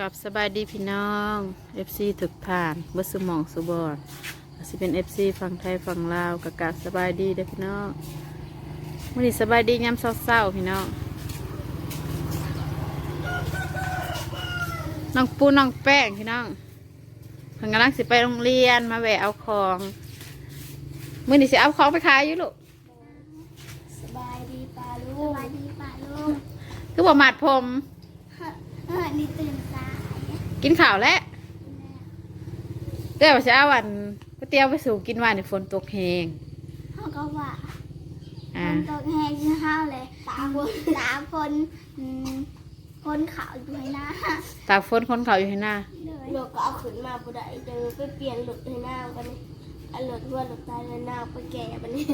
กับสบายดีพี่น้อง FC ถึกผ่านเบดสมองสุบอดสิเป็น FC ฝั่งไทยฝั่งลาวกับกาสบายดีเด้อพี่น้องมื่อนี้สบายดียามเศร้าๆพี่น้องน้องปูน้องแป้งพี่น้องเพิ่งกำลังสิไปโรงเรียนมาแวะเอาของมื่อนี้สิเอาของไปขายอยู่ลูกสบายดีป่าลูกสบายดีป่าลูกคือบอกหมัดผม เออนี่ตื่นสายกินข้าวแล้วเดี๋ยวจะเอาวันก๋วยเตี๋ยวไปสู่กินวันในฝนตกแหงเขาก็ว่าอ่ามันตกแห้งที่ห้าวเลยสามคนสามคนอืมคนขาวอยู่ให้หน้าตากฝนคนเขาอยู่ให้หน้าเลยหนูก็เอาขึ้นมาบ่ได้เจอไปเปลี่ยนหลุดให้หน้ากันนี่อันหลุดหัวหลุดตายเลยหน้าไปแก่บันนี้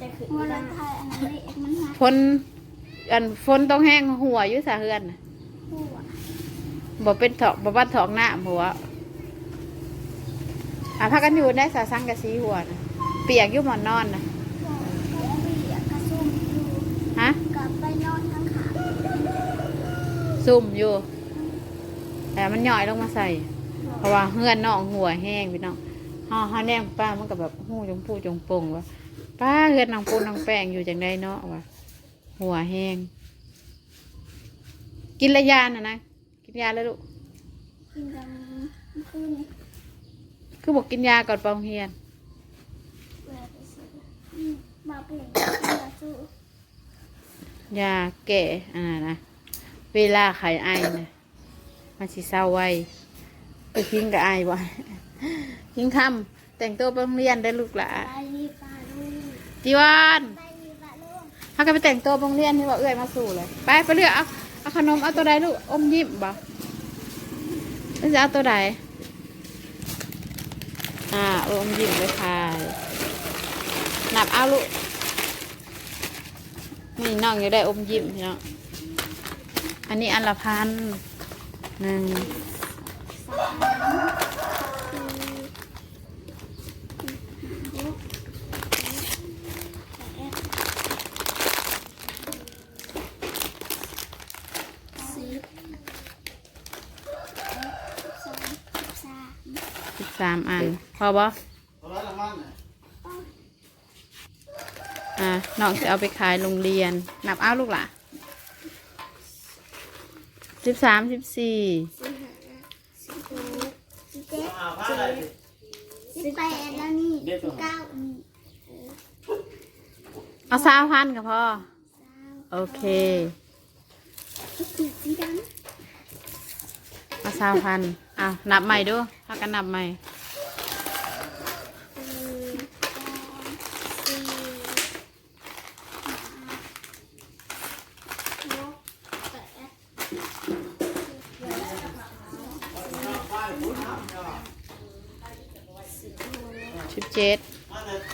จะขึ้นมัไม่นได้ไทยอันนั้นเล็กมันมาฝนอันฝนต้องแห้งหัวอยู่สาเฮือนน่ะหัว บ่เป็นถอกบ่บ้านถอกหน้าหัวอะพักกันอยู่ได้สาสังกะสีหัวนะเปียกอยู่หมอนนอนนะหัวก็เปียกกระซุ่มอยู่ฮะกลับไปนอนข้างขาซุ่มอยู่ แต่มันย่อยลงมาใส่ เพราะว่าเฮือนน้องหัวแห้งพี่น้องห่อห่อแนมป้ามันก็แบบหูจงพูจงปงว่าป้าเฮือนน้องปูน้องแป้งอยู่จังไดเนาะว่าหัวแห้งกินระยาน่ะนะกิน ยาแล้วลูก กินกันคืนนี้คือบอกกินยาก่อนไปโรงเรียน เวลาไปซื้ออืมมาเปลี่ยนกระสู้ยาแก่อ่านะ เวลาไข้ไอนะมันสิเศร้าไวไปทิ้งกับไอบ่ทิ้งคำแต่งตัวไปโรงเรียนได้อลูกหละไปดีป่าลูกจีวานไปดีป่าลูกพากันไปแต่งตัวไปโรงเรียนที่ว่าเอื้อยมาสู่เลย ไปไปเลือกเอา เอาขนมเอาตัวใดลูกอมยิ้มบ่แล้วจะเอาตัวใดอ่าอมยิ้มเลยค่ะนับเอาลูกนี่น้องอยู่ได้อมยิ้มพี่น้องอันนี้อันละพันหนึ่ง สิบสองสิบสาม สิบสามอัน พอบ่อ่าน้องจะเอาไปขายโรงเรียน นับเอาลูกหล่ะสิบสามสิบสี่สิบห้าสิบหกสิบเจ็ดสิบแปดแล้วนี่สิบเก้านี่เอาสามพันก็พอสามโอเคสิบสี่สีดเอาสามพัน อะนับใหม่ดูพากันนับใหม่สิบเจ็ด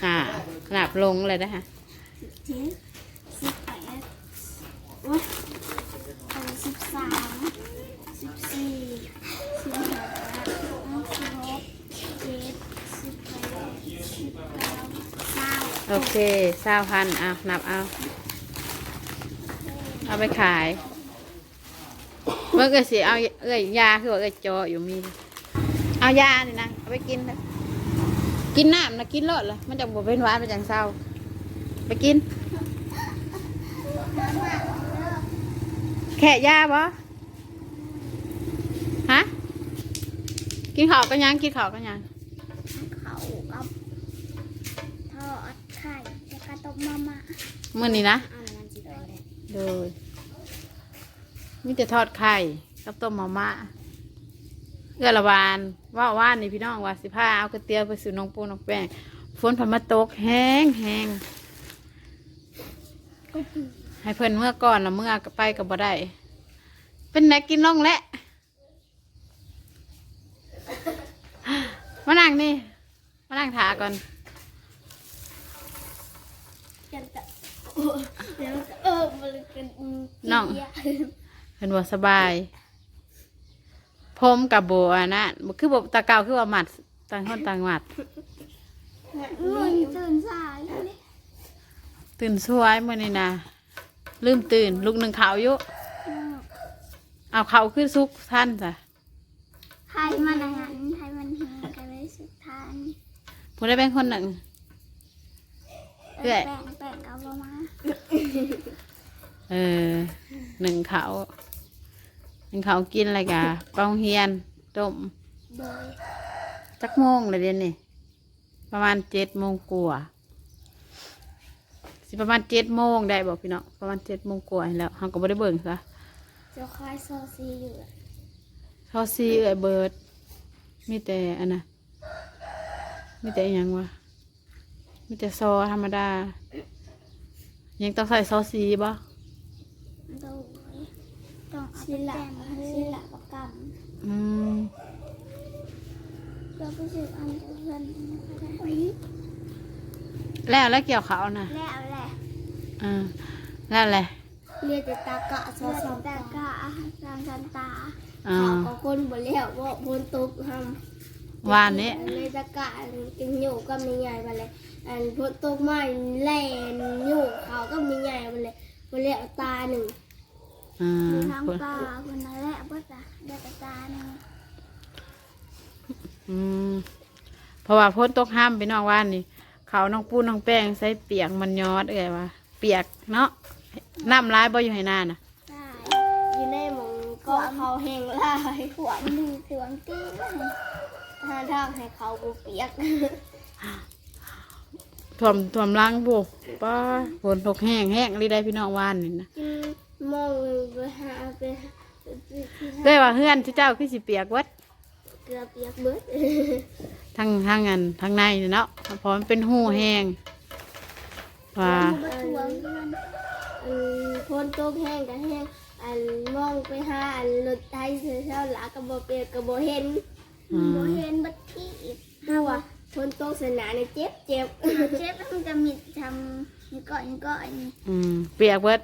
อ่านับลงเลยนะคะสิบเจ็ดสิบแปดโอ๊ยเออสิบสามสิบสี่สิบห้าสิบหกสิบเจ็ดสิบแปดสิบเก้าเก้า โอเคสามพันอะนับเอา เอาไปขาย เมื่อกิดสิเอาเอ้ยยาคือว่าเอ้ยจออยู่มี เอายานี่นะเอาไปกินเถอะกินน้ำนะกินรอดเลยมันจะบวเป็นหวานมันจังเศร้า ไปกิน แค่ยาปะฮะ กินข้าวกันยังกินข้าวกันยัง เขากับทอด ไข่แล้วก็ต้มมาม่ามื่อนี้นะอันนั้นสิได้เลยโดยมีแต่ทอดไข่กับต้มมาม่าเอื้อละวานว่าว่านนี่พี่น้องว่าสิพาเอากระเตียวไปสู่น้องปูน้องแป้งฝนผันมาตกแห้งแห้งให้เพิ่นเมื่อก่อนละเมื่อก็ไปกับบ่ได้เป็นแนกกินล่องแหละมานั่งนี่มานั่งถาก่อนกันจะเดี๋ยวจะเออมั นกันอืมน้องเหี้ยเพิ่นว่าสบาย ผมกับโบอันนะบ่คือบ่ตาเก่าคือว่าหมัดต่างคนต่างหมัดมันตื่นสายเลยตื่นสวยมื่อนี้นะลืมตื่น ลูกหนึ่งเขาวอยู่เอาเขาวขึ้นซุกท่านจ้ะเไทยมันอาหารไทยมันหิวกันเลยสุดท้ายผู้ได้เป็นคนหนึ่งเอื้อยแป้งแป้งเอาบ่มา เออหนึ่งเขาหนึ่งเขากินอะไรกะปองเฮียนต้มโดยจักโมงเลยเดี๋ยวนี้ประมาณเจ็ดโมงกว่าสิประมาณเจ็ดโมงได้บอกพี่น้องประมาณเจ็ดโมงกว่าแล้วเขาก็ไม่ได้เบิ่งซะเจ้าคายโซซีอยู่อะเขาซีเอ่ยเบิร์ดมีแต่อันน่ะมีแต่อหยังวะมีแต่ซอธรรมดา ยังต้องใส่ซอสซีบ่ โดยต้องเอาสิไปละแป้งมาให้สิละประกอืมเพื่อไปซื้ออันเพื่อนก็ได้แล้วแล้วเกี่ยวเขาน่ะแล้วแหละอ่าแล้วแหละำเรียกแต่ตากะซอเพื่อสองแต่ตาก็อาหารตามสันตาอ่าเขาก็คนบ่แล้วว่าพนตกทำวานนี้เลยตะกะกินอยู่ก็มีใหญ่ไปเลยอันพนตกไม้แล่นอยู่เขาก็มีใหญ่ไปเลยไปแล้วตาหนึ่ง อ่ามีทั้งปลาคนนั้นแหละเบิดอะเด็กตาหนึ่งอืมเพราะว่าพ้นตกห้ามไปนอกว่านนี่เขาน้องปูน้องแป้งใส่เปียกมันยอดเอ่ยวะเปียกเนาะน้ำร้ายบ่อยู่ให้หน้าน่ะได้อยู่ในหมองก็เขาแห้งลายขวางดีขวางตีหาทางให้เขาบ่เปียกถ่วมถ่วมล้างบุป้าฝนตกแห้งแห้งรีได้พี่น้องว่านนี่นะ กิน มองไปหาไปหาเด้ว่าเฮือนที่เจ้าคือสิเปียกเวัดเกลือเปียกเบิดทั้งทั้งอันทั้งในนี่เนาะเพราะมันเป็นหูแห้งว่าเบิดขวางเพื่อนอันพนตกแห้งก็แห้งอันมองไปหาอันรถไทยเสือเช้าหลาก็บ่เปียกก็บ่เห็นอืมโบเห็นบัดที่อีกถ้าว่าพนตกสนานเนี่ยเจ็บเจ็บเชฟมันจะมีทำนี่ก่อนนี่ก่อนนี่อืมเปียกเบิด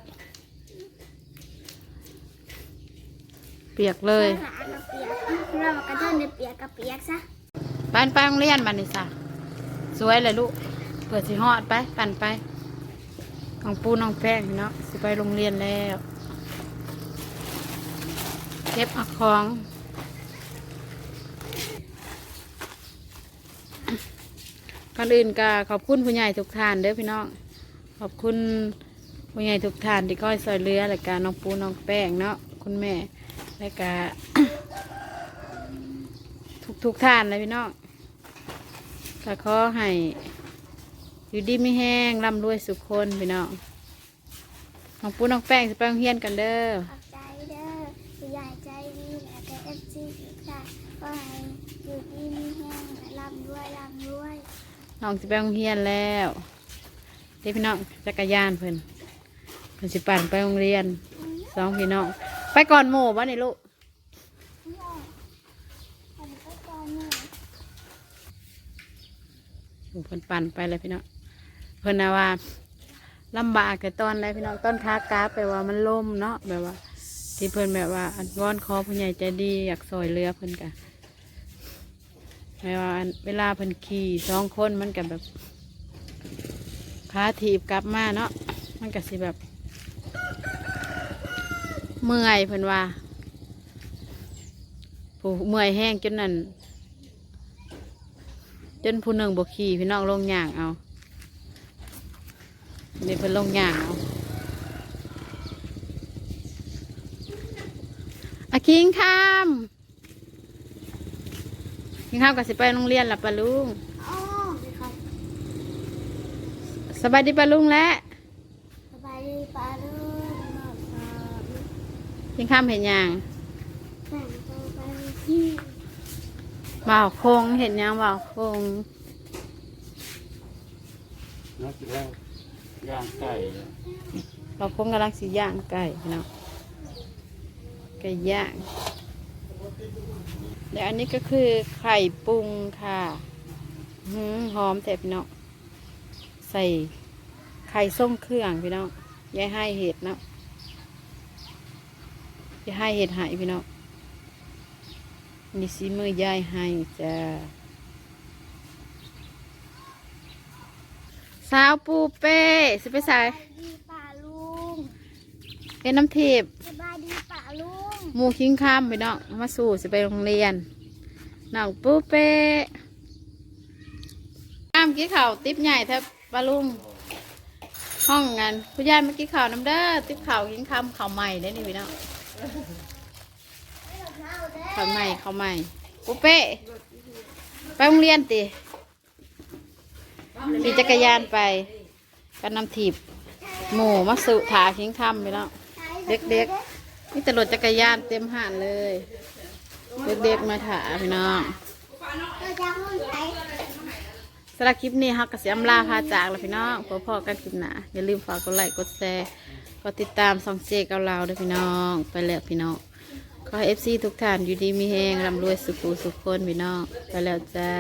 ปียกเลย หาเราเปียกเรากระเทินในเปียกกับเปียกซะปันไปโรงเรียนบันนี่ซะสวยเลยลูกเปิดสิฮอดไป ปั่นไปน้องปูน้องแป้งเนาะสิไปโรงเรียนแล้วเก็บเอาของก่อนอื่นก็ขอบคุณผู้ใหญ่ทุกท่านเด้อพี่น้อง ขอบคุณผู้ใหญ่ทุกท่านที่คอยซอยเรือและการน้องปูน้องแป้งเนาะคุณแม่ และกาทุกทุกๆท่านเลยพี่น้องก็ขอให้อยู่ดีไม่แห้งร่ำรวยสุขคนพี่น้องน้องปูน้องแป้งจะไปโรงเรียนกันเด้อขอบใจเด้อผู้ใหญ่ใจดีและก็เอฟซีทุกท่านก็ให้อยู่ดีมีแห้งและร่ำรวยร่ำรวยน้องจะไปโรงเรียนแล้วเด้พี่น้องจักรยานเพิ่นเพิ่นสิปั่นไปโรงเรียนสองพี่น้อง ไปก่อนหมู่บ้านนี่ลูกโอ้เพิ่นปั่นไปเลยพี่น้องเพิ่นนะว่าลำบากแต่ตอนอะไรพี่น้องต้นคากราฟไปว่ามันล่มเนาะแบบว่า ที่เพิ่นแบบว่าอันวอนคอผู้ใหญ่ใจดีอยากซอยเรือเพิ่นกะแบบว่าเวลาเพิ่นขี่สองคนมันกับแบบขาถีบกลับมาเนาะมันก็สิแบบ เมื่อยเพิ่นว่าผู้เมื่อยแห้งจนนั่นจนผู้หนึ่งบกขี่พี่น้องลงย่างเอานี่เพิ่นลงย่างเอาอาคิงข้ามคิงข้ามก็สิไปโรงเรียนละปะลุงอ๋อไม่ค่อยสบายดีปะลุงและสบายดีป้าลูกนอนนอน คิงข้ามเห็นย่างแต่งตัวไปที่บ่าวคงเห็นย่างบ่าวคงนักแล้วย่างไก่บ่าวคงกำลังสิย่างไก่พี่น้องไก่ย่างเดี๋ยวอันนี้ก็คือไข่ปรุงค่ะหืมหอมแต่พี่น้องใส่ไข่ส้มเครื่องพี่น้องยายให้เห็ดเนาะ ยายให้เห็ดใหายพี่น้องนี่สีมือยายให้จ้าสาวปูเป้สิไปใส่สบายดีป้าลุงเป็นน้ำทิพย์สบายดีป้าลุงหมูคิงข้ามพี่น้องมาสู่สิไปโรงเรียนน้องปูเป้อ้ามกี้ข่าวติ๊บใหญ่แทบปลาลุงห้องงานผู้ใหญ่เมื่อกี้ข่าวน้ำเด้อติ๊บข่าวกินคำข่าวใหม่ได้นี่พี่น้อง ข่าวใหม่ข่าวใหม่ปูเป้ไปโรงเรียนติขี่จักรยานไปกันนำถีบหมูมาสุถาขิงคำพี่น้องเด็กๆนี่ตรถจักรยานเต็มห่านเลย เด็กๆมาถาพี่น้องเราจะห้องไหนสำหรับคลิปนี้ฮักกระเสียมลาพาจากแล้วพี่น้องพอพอกันคลิปหน้าอย่าลืมฝากกดไลค์กดแชร์ ก็ติดตามซองเจเกาเราด้วยพี่น้องไปแล้วพี่น้องขอเอฟซีทุกท่านอยู่ดีมีแหงร่ำรวยสุขุสุขคนพี่น้องไปแล้วจ้า